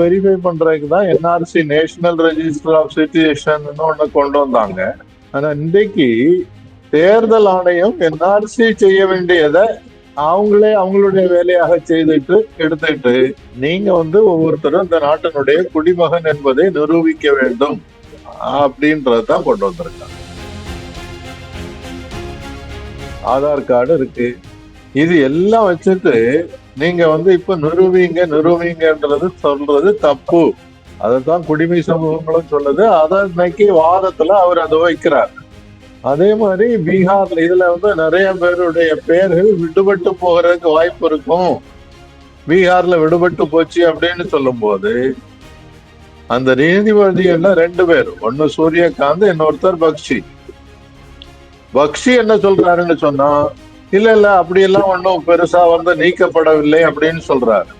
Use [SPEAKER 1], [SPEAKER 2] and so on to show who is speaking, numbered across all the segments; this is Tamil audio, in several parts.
[SPEAKER 1] வெரிஃபை பண்றதுக்கு தான் NRC national register of situation ஒண்ணு கொண்டு வந்தாங்க. ஆனா இன்றைக்கு தேர்தல் ஆணையம் என்ஆர்சி செய்ய வேண்டியதை அவங்களே அவங்களுடைய வேலையாக செய்துட்டு எடுத்துட்டு நீங்க வந்து ஒவ்வொருத்தரும் இந்த நாட்டினுடைய குடிமகன் என்பதை நிரூபிக்க வேண்டும் அப்படின்றதான் கொண்டு வந்திருக்காங்க. ஆதார் கார்டு இருக்கு. இது எல்லாம் வச்சுட்டு நீங்க வந்து இப்ப நிறுவீங்க நிறுவீங்கன்றது சொல்றது தப்பு. அதைத்தான் குடிமை சமூகங்களும் சொல்லுது. அதை இன்னைக்கு வாதத்துல அவர் அதை வைக்கிறார். அதே மாதிரி பீகார்ல இதுல வந்து நிறைய பேருடைய பெயர்கள் விடுபட்டு போகிறதுக்கு வாய்ப்பு இருக்கும். பீகார்ல விடுபட்டு போச்சு அப்படின்னு சொல்லும் போது அந்த நீதிபதிகள்ல ரெண்டு பேர். ஒன்னு சூரியகாந்த் இன்னொருத்தர் பக்ஷி. பக்ஷி என்ன சொல்றாருன்னு சொன்னா இல்ல இல்ல அப்படியெல்லாம் ஒன்றும் பெருசா வந்து நீக்கப்படவில்லை அப்படின்னு சொல்றாரு.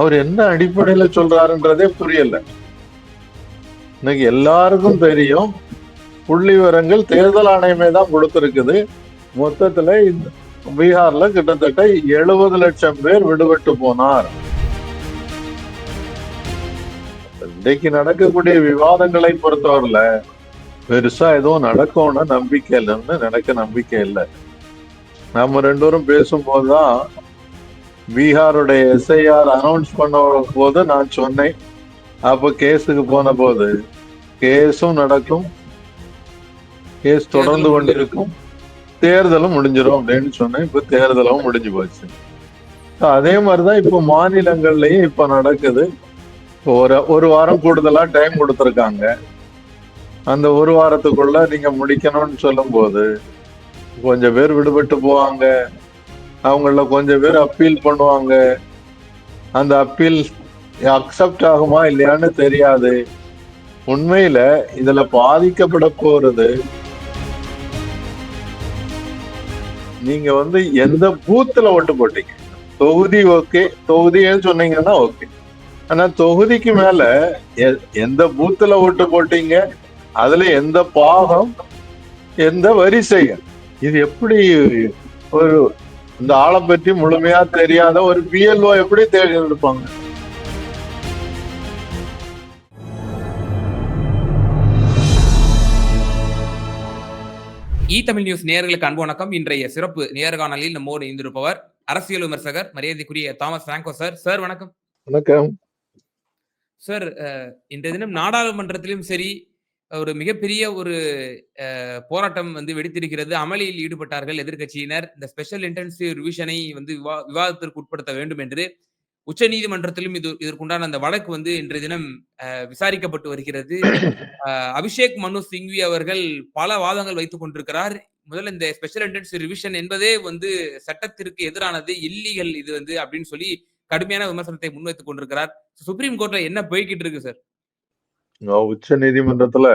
[SPEAKER 1] அவர் என்ன அடிப்படையில சொல்றாருன்றதே புரியல. இன்னைக்கு எல்லாருக்கும் தெரியும் புள்ளி விவரங்கள் தேர்தல் ஆணையமே தான் கொடுத்துருக்குது. மொத்தத்துல பீகார்ல கிட்டத்தட்ட எழுபது லட்சம் பேர் விடுபட்டு போனார். இன்றைக்கு நடக்கக்கூடிய விவாதங்களை பொறுத்தவரையில பெருசா எதுவும் நடக்கும்னு நம்பிக்கை இல்லைன்னு எனக்கு நம்பிக்கை இல்லை. நம்ம ரெண்டு பேரும் பேசும்போதுதான் பீகாருடைய எஸ்ஐஆர் அனௌன்ஸ் பண்ண போது நான் சொன்னேன். அப்ப கேஸுக்கு போன போது கேஸும் நடக்கும். கேஸ் தொடர்ந்து கொண்டிருக்கும். தேர்தலும் முடிஞ்சிடும் அப்படின்னு சொன்னேன். இப்ப தேர்தலும் முடிஞ்சு போச்சு. அதே மாதிரிதான் இப்ப மாநிலங்கள்லயும் இப்ப நடக்குது. ஒரு ஒரு வாரம் கூடுதலா டைம் கொடுத்துருக்காங்க. அந்த ஒரு வாரத்துக்குள்ள நீங்க முடிக்கணும்னு சொல்லும் போது கொஞ்சம் பேர் விடுபட்டு போவாங்க. அவங்கள கொஞ்சம் பேர் அப்பீல் பண்ணுவாங்க. அந்த அப்பீல் அக்செப்ட் ஆகுமா இல்லையான்னு தெரியாது. உண்மையில இதுல பாதிக்கப்பட போறது நீங்க வந்து எந்த பூத்துல ஓட்டு போட்டீங்க? தொகுதி ஓகே தொகுதின்னு சொன்னீங்கன்னா ஓகே ஆனா தொகுதிக்கு மேல எந்த பூத்துல ஓட்டு போட்டீங்க? அதுல எந்த பாகம்? எந்த வரிசைகள்? இது எப்படி ஒரு இந்த ஆளை பற்றி முழுமையா தெரியாத ஒரு பிஎல்ஓ எப்படி தேர்ந்தெடுப்பாங்க
[SPEAKER 2] இ தமிழ் நியூஸ் நேயர்களுக்கு அன்பு வணக்கம். இன்றைய சிறப்பு நேர்காணலில் நம்மோடு இணைந்திருப்பவர் அரசியல் விமர்சகர் மரியாதைக்குரிய தாமஸ் பிராங்கோ சார். சார் வணக்கம்.
[SPEAKER 1] வணக்கம்.
[SPEAKER 2] சார் இன்றைய தினம் நாடாளுமன்றத்திலும் சரி ஒரு மிகப்பெரிய ஒரு போராட்டம் வந்து வெடித்திருக்கிறது. அமளியில் ஈடுபட்டார்கள் எதிர்கட்சியினர் இந்த ஸ்பெஷல் இன்டென்சிவ் ரிவிஷனை வந்து விவா விவாதத்திற்கு உட்படுத்த வேண்டும் என்று உச்ச நீதிமன்றத்திலும் இது இதற்குண்டான அந்த வழக்கு வந்து இன்றைய தினம் விசாரிக்கப்பட்டு வருகிறது. அபிஷேக் மனு சிங்வி அவர்கள் பல வாதங்கள் வைத்துக் கொண்டிருக்கிறார். முதல்ல இந்த ஸ்பெஷல் இன்டென்சிவ் ரிவிஷன் என்பதே வந்து சட்டத்திற்கு எதிரானது இல்லீகல் இது வந்து அப்படின்னு சொல்லி கடுமையான விமர்சனத்தை முன்வைத்துக் கொண்டிருக்கிறார். சுப்ரீம் கோர்ட்ல என்ன போய்கிட்டு இருக்கு சார்?
[SPEAKER 1] உச்ச நீதிமன்றத்துல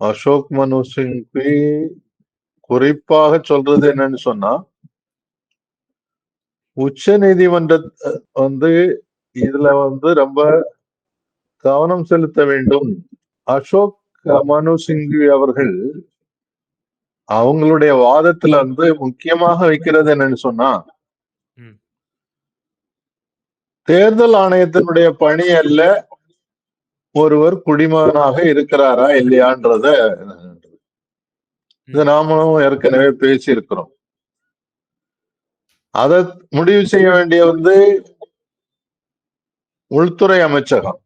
[SPEAKER 1] அசோக் மனு சிங்வி குறிப்பாக சொல்றது என்னன்னு சொன்னா உச்ச நீதிமன்ற வந்து இதுல வந்து ரொம்ப கவனம் செலுத்த வேண்டும். அசோக் மனு சிங்வி அவர்கள் அவங்களுடைய வாதத்துல வந்து முக்கியமாக வைக்கிறது என்னன்னு சொன்னா தேர்தல் ஆணையத்தினுடைய பணி அல்ல ஒருவர் குடிமகனாக இருக்கிறாரா இல்லையான்றத இது நாமளும் ஏற்கனவே பேசி இருக்கிறோம் அதை முடிவு செய்ய வேண்டிய வந்து உள்துறை அமைச்சகம்.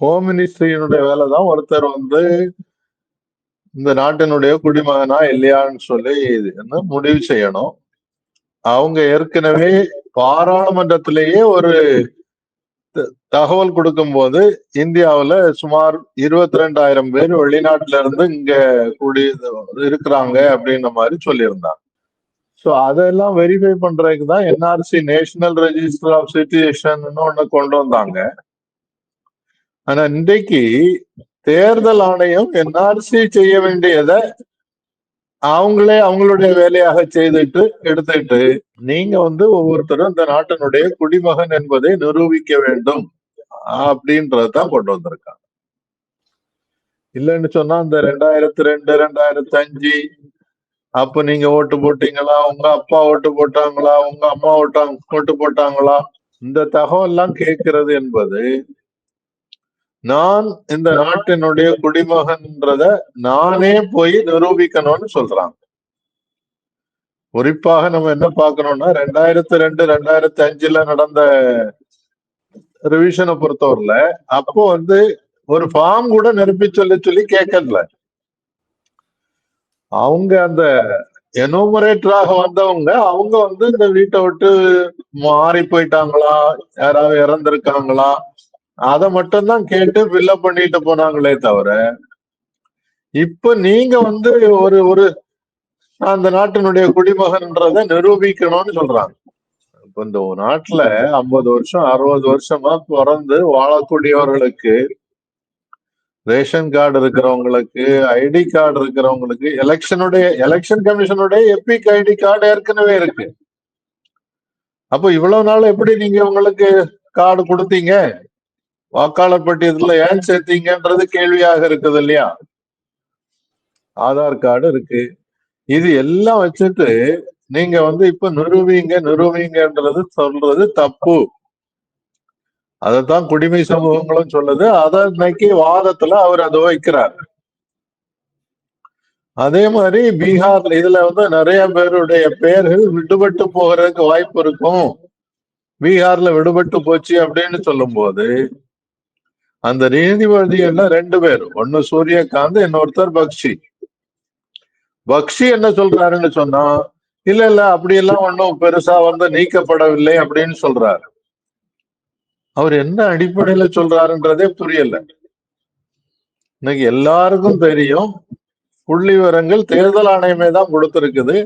[SPEAKER 1] ஹோம் மினிஸ்ட்ரியினுடைய வேலை தான் ஒருத்தர் வந்து இந்த நாட்டினுடைய குடிமகனா இல்லையான்னு சொல்லி முடிவு செய்யணும். அவங்க ஏற்கனவே பாராளுமன்றத்திலேயே ஒரு தகவல் கொடுக்கும் போது இந்தியாவுல சுமார் இருபத்தி ரெண்டாயிரம் பேர் வெளிநாட்டுல இருந்து இங்க கூடி இருக்கிறாங்க அப்படின்ற மாதிரி சொல்லியிருந்தாங்க. ஸோ அதெல்லாம் வெரிஃபை பண்றதுக்கு தான் NRC national register of situation ஒண்ணு கொண்டு வந்தாங்க. ஆனா இன்றைக்கு தேர்தல் ஆணையம் என்ஆர்சி செய்ய வேண்டியதை அவங்களே அவங்களுடைய வேலையாக செய்துட்டு எடுத்துட்டு நீங்க வந்து ஒவ்வொருத்தரும் இந்த நாட்டினுடைய குடிமகன் என்பதை நிரூபிக்க வேண்டும் அப்படின்றதான் கொண்டு வந்திருக்காங்க. இல்லைன்னு சொன்னா இந்த ரெண்டாயிரத்தி ரெண்டு ரெண்டாயிரத்தி அஞ்சு அப்ப நீங்க ஓட்டு போட்டீங்களா? உங்க அப்பா ஓட்டு போட்டாங்களா? உங்க அம்மா ஓட்டாங்க ஓட்டு போட்டாங்களா? இந்த தகவல் எல்லாம் கேட்கிறது என்பது நான் இந்த நாட்டினுடைய குடிமகன்றத நானே போய் நிரூபிக்கணும்னு சொல்றாங்க. குறிப்பாக நம்ம என்ன பார்க்கணும்னா ரெண்டாயிரத்தி ரெண்டு ரெண்டாயிரத்தி அஞ்சுல நடந்த ரிவிஷனை பொறுத்தவரையில அப்போ வந்து ஒரு ஃபார்ம் கூட நிரப்பி சொல்லி சொல்லி கேட்கல அவங்க அந்த எனுமரேட்டராக வந்தவங்க அவங்க வந்து இந்த வீட்டை விட்டு மாறி போயிட்டாங்களா? யாராவது இறந்திருக்காங்களா? அதை மட்டும்தான் கேட்டு ஃபில்லப் பண்ணிட்டு போனாங்களே தவிர இப்ப நீங்க வந்து ஒரு ஒரு அந்த நாட்டினுடைய குடிமகன்றத நிரூபிக்கணும்னு சொல்றாங்க. இப்ப இந்த நாட்டுல ஐம்பது வருஷம் அறுபது வருஷமா பிறந்து வாழக்கூடியவர்களுக்கு ரேஷன் கார்டு இருக்கிறவங்களுக்கு ஐடி கார்டு இருக்கிறவங்களுக்கு எலெக்ஷனுடைய எலெக்ஷன் கமிஷனுடைய எபிக் ஐடி கார்டு ஏற்கனவே இருக்கு. அப்போ இவ்வளவு நாள் எப்படி நீங்க உங்களுக்கு கார்டு கொடுத்தீங்க? வாக்காளர் பட்டியத்துல ஏன் சேர்த்தீங்கன்றது கேள்வியாக இருக்குது இல்லையா? ஆதார் கார்டு இருக்கு. இது எல்லாம் வச்சுட்டு நீங்க வந்து இப்ப நிரூபிங்க நிரூபிங்கன்றது சொல்றது தப்பு. அதைத்தான் குடிமை சமூகங்களும் சொல்லுது. அதை இன்னைக்கு வாதத்துல அவர் அதை வைக்கிறார். அதே மாதிரி பீகார்ல இதுல வந்து நிறைய பேருடைய பெயர்கள் விடுபட்டு போகிறதுக்கு வாய்ப்பு இருக்கும். பீகார்ல விடுபட்டு போச்சு அப்படின்னு சொல்லும் போது அந்த நீதிபதிகள்ல ரெண்டு பேர். ஒன்னு சூரியகாந்த் இன்னொருத்தர் பக்ஷி. பக்ஷி என்ன சொல்றாருன்னு சொன்னா இல்ல இல்ல அப்படியெல்லாம் ஒன்றும் பெருசா வந்து நீக்கப்படவில்லை அப்படின்னு சொல்றாரு. அவர் என்ன அடிப்படையில சொல்றாருன்றதே புரியல. இன்னைக்கு எல்லாருக்கும் தெரியும் புள்ளி விவரங்கள் தேர்தல் ஆணையமே தான் கொடுத்திருக்குது.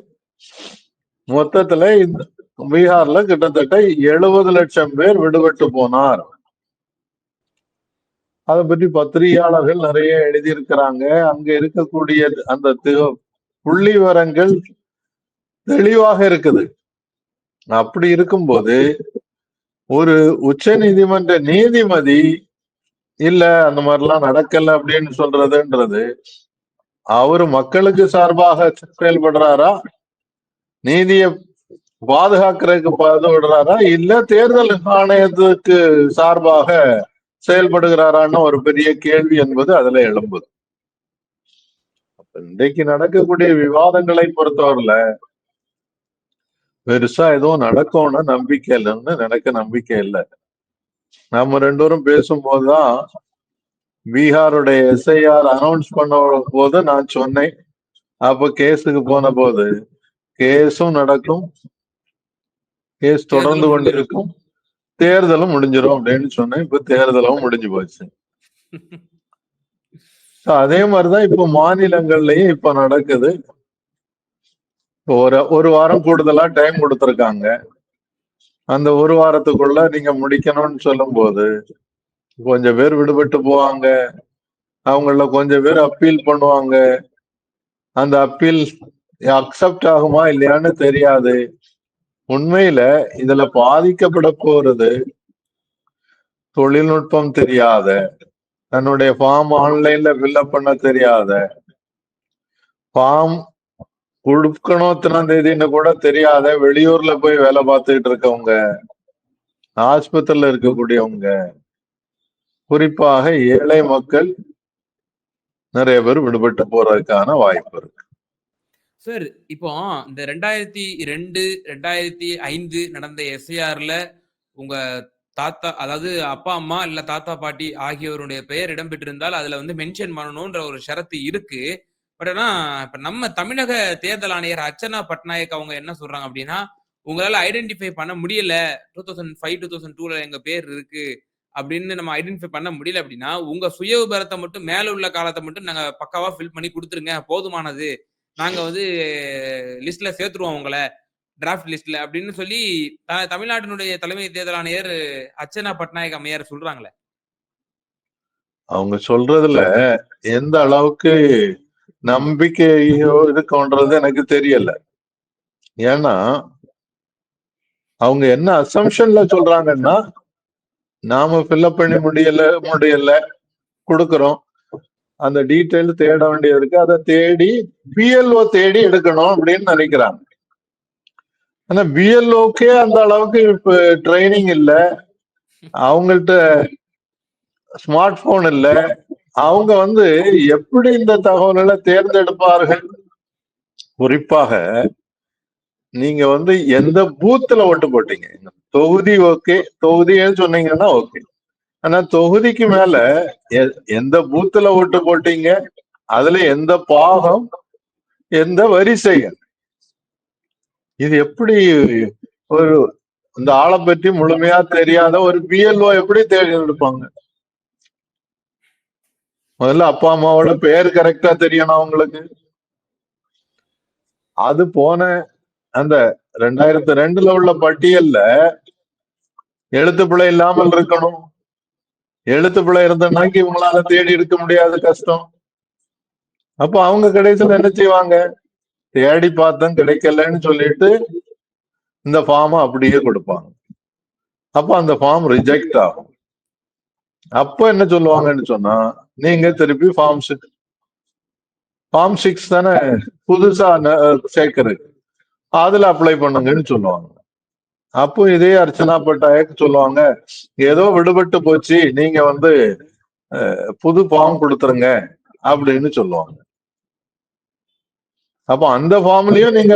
[SPEAKER 1] மொத்தத்துல இந்த பீகார்ல கிட்டத்தட்ட எழுபது லட்சம் பேர் விடுபட்டு போனார். அதை பற்றி பத்திரிகையாளர்கள் நிறைய எழுதியிருக்கிறாங்க. அங்க இருக்கக்கூடிய அந்த தி- புள்ளி விவரங்கள் தெளிவாக இருக்குது. அப்படி இருக்கும்போது ஒரு உச்ச நீதிமன்ற நீதிமதி இல்ல அந்த மாதிரிலாம் நடக்கல அப்படின்னு சொல்றதுன்றது அவரு மக்களுக்கு சார்பாக செயல்படுறாரா? நீதியை பாதுகாக்கிறதுக்கு பாடுபடுறாரா இல்ல தேர்தல் ஆணையத்துக்கு சார்பாக செயல்படுகிறாரான்னு ஒரு பெரிய கேள்வி என்பது அதுல எழும்புது. அப்ப இன்றைக்கு நடக்கக்கூடிய விவாதங்களை பொறுத்தவரையில பெருசா எதுவும் நடக்கும்னு நம்பிக்கை இல்லைன்னு எனக்கு நம்பிக்கை இல்லை. நம்ம ரெண்டு பேரும் பேசும்போதுதான் பீகாருடைய எஸ்ஐஆர் அனௌன்ஸ் பண்ண போது நான் சொன்னேன். அப்ப கேஸுக்கு போன போது கேஸும் நடக்கும். கேஸ் தொடர்ந்து கொண்டிருக்கும். தேர்தலும் முடிஞ்சிடும் அப்படின்னு சொன்னேன். இப்ப தேர்தலும் முடிஞ்சு போச்சு. அதே மாதிரிதான் இப்ப மாநிலங்கள்லயும் இப்ப நடக்குது. ஒரு ஒரு வாரம் கூடுதலா டைம் கொடுத்திருக்காங்க. அந்த ஒரு வாரத்துக்குள்ள நீங்க முடிக்கணும்னு சொல்லும் போது கொஞ்சம் பேர் விடுபட்டு போவாங்க. அவங்கள கொஞ்சம் பேர் அப்பீல் பண்ணுவாங்க. அந்த அப்பீல் அக்செப்ட் ஆகுமா இல்லையான்னு தெரியாது. உண்மையில இதுல பாதிக்கப்பட போறது தொழில்நுட்பம் தெரியாத தன்னுடைய ஃபார்ம் ஆன்லைன்ல ஃபில்அப் பண்ண தெரியாத ஃபார்ம் கொடுக்கணும் இத்தனாம் தேதின்னு கூட தெரியாத வெளியூர்ல போய் வேலை பார்த்துக்கிட்டு இருக்கவங்க ஆஸ்பத்திரியில இருக்கக்கூடியவங்க குறிப்பாக ஏழை மக்கள் நிறைய பேர் விடுபட்டு போறதுக்கான வாய்ப்பு இருக்கு.
[SPEAKER 2] சார் இப்போ இந்த ரெண்டாயிரத்தி ரெண்டு ரெண்டாயிரத்தி ஐந்து நடந்த எஸ்ஐஆர்ல உங்க தாத்தா அதாவது அப்பா அம்மா இல்ல தாத்தா பாட்டி ஆகியோருடைய பெயர் இடம்பெற்றிருந்தால் அதுல வந்து மென்ஷன் பண்ணணும்ன்ற ஒரு ஷரத்து இருக்கு. பட் ஆனா இப்ப நம்ம தமிழக தேர்தல் ஆணையர் அர்ச்சனா பட்நாயக் அவங்க என்ன சொல்றாங்க அப்படின்னா உங்களால ஐடென்டிஃபை பண்ண முடியல. Two thousand five two thousand டூல எங்க பேர் இருக்கு. அப்படின்னு நம்ம ஐடென்டிஃபை பண்ண முடியல அப்படின்னா உங்க சுய விபரத்தை மட்டும் மேல உள்ள காலத்தை மட்டும் நாங்க பக்காவா ஃபில் பண்ணி கொடுத்துருங்க. போதுமானது. நாங்க வந்து லிஸ்ட்ல சேர்த்துருவோம் உங்களை டிராஃப்ட் லிஸ்ட்ல அப்படின்னு சொல்லி த- தமிழ்நாட்டினுடைய தலைமை தேர்தல் ஆணையர் அர்ச்சனா பட்நாயக் அம்மையார் சொல்றாங்களே.
[SPEAKER 1] அவங்க சொல்றதுல எந்த அளவுக்கு நம்பிக்கையோ இருக்குன்றது எனக்கு தெரியல. ஏன்னா அவங்க என்ன அசம்ஷன்ல சொல்றாங்கன்னா நாம ஃபில்அப் பண்ணி முடியல முடியல கொடுக்கறோம். அந்த டீட்டெயில் தேட வேண்டியது இருக்கு அதை தேடி பிஎல்ஓ தேடி எடுக்கணும் அப்படின்னு நினைக்கிறாங்க. ஆனா பிஎல்ஓக்கே அந்த அளவுக்கு இப்ப ட்ரைனிங் இல்ல. அவங்கள்ட்ட ஸ்மார்ட் போன் இல்ல. அவங்க வந்து எப்படி இந்த தகவல்களை தேர்ந்தெடுப்பார்கள்? குறிப்பாக நீங்க வந்து எந்த பூத்துல ஓட்டு போட்டீங்க? தொகுதி ஓகே தொகுதின்னு சொன்னீங்கன்னா ஓகே ஆனா தொகுதிக்கு மேல எ- எந்த பூத்துல ஓட்டு போட்டீங்க? அதுல எந்த பாகம்? எந்த வரிசைகள்? இது எப்படி ஒரு இந்த ஆளை பற்றி முழுமையா தெரியாத ஒரு பிஎல்ஓ எப்படி தேர்ந்தெடுப்பாங்க? முதல்ல அப்பா அம்மாவோட பெயர் கரெக்டா தெரியணும் அவங்களுக்கு. அது போன அந்த ரெண்டாயிரத்தி ரெண்டுல உள்ள பட்டியல்ல எழுத்துப்பிழை இல்லாமல் இருக்கணும். எழுத்து பிள்ளை இருந்தனாக்கி இவங்களால தேடி எடுக்க முடியாத கஷ்டம். அப்போ அவங்க கடைசியில் என்ன செய்வாங்க? தேடி பார்த்தோம் கிடைக்கலன்னு சொல்லிட்டு இந்த ஃபார்மை அப்படியே கொடுப்பாங்க. அப்ப அந்த ஃபார்ம் ரிஜெக்ட் ஆகும். அப்ப என்ன சொல்லுவாங்கன்னு சொன்னா நீங்க திருப்பி ஃபார்ம் சிக்ஸ் ஃபார்ம் சிக்ஸ் தானே புதுசா ந- சேர்க்கறது. அதுல அப்ளை பண்ணுங்கன்னு சொல்லுவாங்க. அப்போ இதே அர்ச்சனா பட்டாயக்கு சொல்லுவாங்க. ஏதோ விடுபட்டு போச்சு நீங்க வந்து அஹ், புது ஃபார்ம் கொடுத்துருங்க அப்படின்னு சொல்லுவாங்க. அப்போ அந்த ஃபார்ம்லயும் நீங்க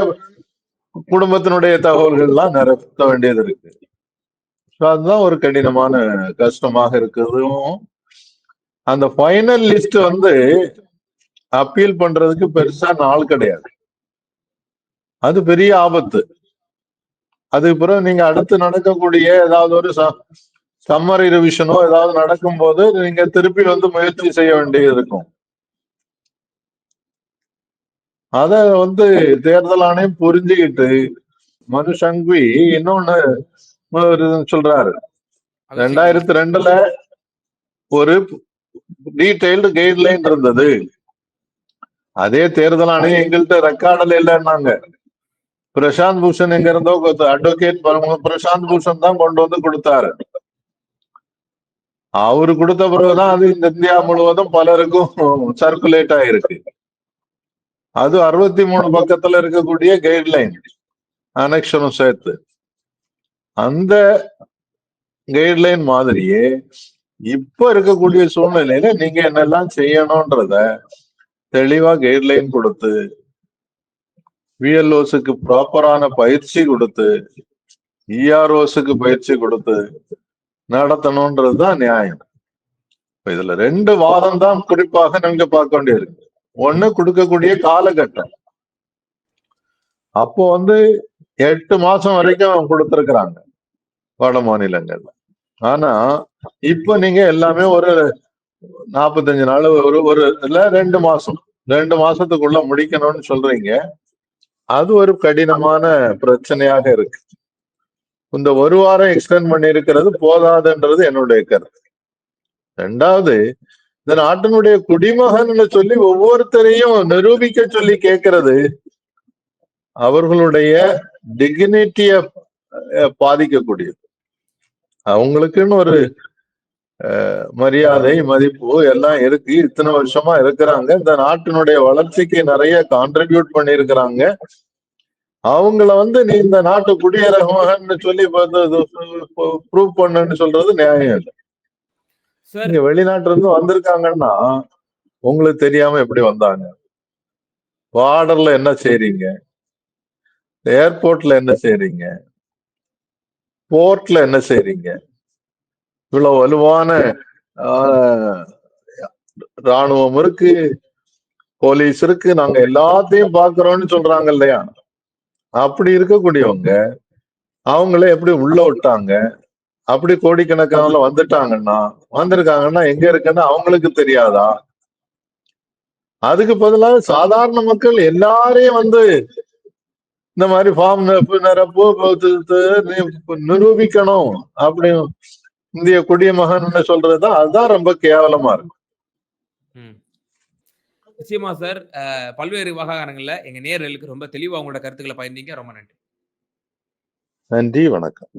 [SPEAKER 1] குடும்பத்தினுடைய தகவல்கள்லாம் நிரப்ப வேண்டியது இருக்கு. அதுதான் ஒரு கடினமான கஷ்டமாக இருக்கிறதும் அந்த ஃபைனல் லிஸ்ட் வந்து அப்பீல் பண்றதுக்கு பெருசா நாள் கிடையாது. அது பெரிய ஆபத்து. அதுக்கு பிறகு நீங்க அடுத்து நடக்கக்கூடிய ஏதாவது ஒரு சம்மரி ரிவிஷனோ ஏதாவது நடக்கும்போது நீங்க திருப்பி வந்து முயற்சி செய்ய வேண்டியது இருக்கும். அத வந்து தேர்தல் ஆணையம் புரிஞ்சுக்கிட்டு மனு சங்வி இன்னொன்னு ஒரு சொல்றாரு. ரெண்டாயிரத்தி ரெண்டுல ஒரு டீடைல்டு கைட்லைன் இருந்தது. அதே தேர்தல் ஆணையம் எங்கள்கிட்ட ரெக்கார்டில் இல்லைன்னாங்க. பிரசாந்த் பூஷன் எங்க இருந்தோ அட்வொகேட் பிரசாந்த் பூஷன் தான் கொண்டு வந்து கொடுத்தாரு. அவரு கொடுத்த பிறகுதான் அது இந்த இந்தியா முழுவதும் பலருக்கும் சர்க்குலேட் ஆயிருக்கு. அது அறுபத்தி மூணு பக்கத்துல இருக்கக்கூடிய கைட்லைன் அனெக்ஷனும் சேர்த்து. அந்த கைட்லைன் மாதிரியே இப்ப இருக்கக்கூடிய சூழ்நிலையில நீங்க என்னெல்லாம் செய்யணும்ன்றத தெளிவா கைட்லைன் கொடுத்து விஎல்ஓஸுக்கு ப்ராப்பரான பயிற்சி கொடுத்து இஆர்ஓஸுக்கு பயிற்சி கொடுத்து நடத்தணும்ன்றதுதான் நியாயம். இப்ப இதுல ரெண்டு வாதம் தான் குறிப்பாக நீங்க பார்க்க வேண்டியிருக்கு. ஒண்ணு கொடுக்கக்கூடிய காலகட்டம். அப்போ வந்து எட்டு மாசம் வரைக்கும் கொடுத்திருக்கிறாங்க வட மாநிலங்கள்ல. ஆனா இப்ப நீங்க எல்லாமே ஒரு நாற்பத்தஞ்சு நாள் ஒரு ஒரு இல்ல ரெண்டு மாசம். ரெண்டு மாசத்துக்குள்ள முடிக்கணும்னு சொல்றீங்க. அது ஒரு கடினமான பிரச்சனையாக இருக்கு. இந்த ஒரு வாரம் எக்ஸ்டெண்ட் பண்ணி இருக்கிறது போதாதுன்றது என்னுடைய கருத்து. ரெண்டாவது இந்த நாட்டினுடைய குடிமகன் சொல்லி ஒவ்வொருத்தரையும் நிரூபிக்க சொல்லி கேட்கறது அவர்களுடைய டிக்னிட்டிய பாதிக்கக்கூடியது. அவங்களுக்குன்னு ஒரு மரியாதை மதிப்பு எல்லாம் இருக்கு. இத்தனை வருஷமா இருக்கிறாங்க. இந்த நாட்டினுடைய வளர்ச்சிக்கு நிறைய கான்ட்ரிபியூட் பண்ணியிருக்கிறாங்க. அவங்கள வந்து நீ இந்த நாட்டு குடியரகன்னு சொல்லி ப்ரூவ் பண்ணுன்னு சொல்றது நியாயம் இல்லை.
[SPEAKER 2] சார்
[SPEAKER 1] நீங்க வெளிநாட்டுல இருந்து வந்திருக்காங்கன்னா உங்களுக்கு தெரியாம எப்படி வந்தாங்க? பார்டர்ல என்ன செய்றீங்க? ஏர்போர்ட்ல என்ன செய்றீங்க? போர்ட்ல என்ன செய்றீங்க? இவ்வளவு வலுவான ஆஹ், ராணுவம் இருக்கு போலீஸ் இருக்கு நாங்க எல்லாத்தையும் பாக்குறோம்னு சொல்றாங்க இல்லையா? அப்படி இருக்கக்கூடியவங்க அவங்கள எப்படி உள்ள விட்டாங்க அப்படி கோடிக்கணக்கான வந்துட்டாங்கன்னா வந்திருக்காங்கன்னா எங்க இருக்குன்னு அவங்களுக்கு தெரியாதா? அதுக்கு பதிலாக சாதாரண மக்கள் எல்லாரையும் வந்து இந்த மாதிரி ஃபார்ம் நிரப்பு து- நிரூபிக்கணும் அப்படின்னு இந்திய குடிமகன் சொல்றதுதான் அதுதான் ரொம்ப கேவலமா இருக்கு.
[SPEAKER 2] ம். நிச்சயமா சார் பல்வேறு விவகாரங்கள்ல எங்க நேயர்களுக்கு ரொம்ப தெளிவா உங்களோட கருத்துக்களை பகிர்ந்தீங்க. ரொம்ப நன்றி.
[SPEAKER 1] நன்றி வணக்கம்.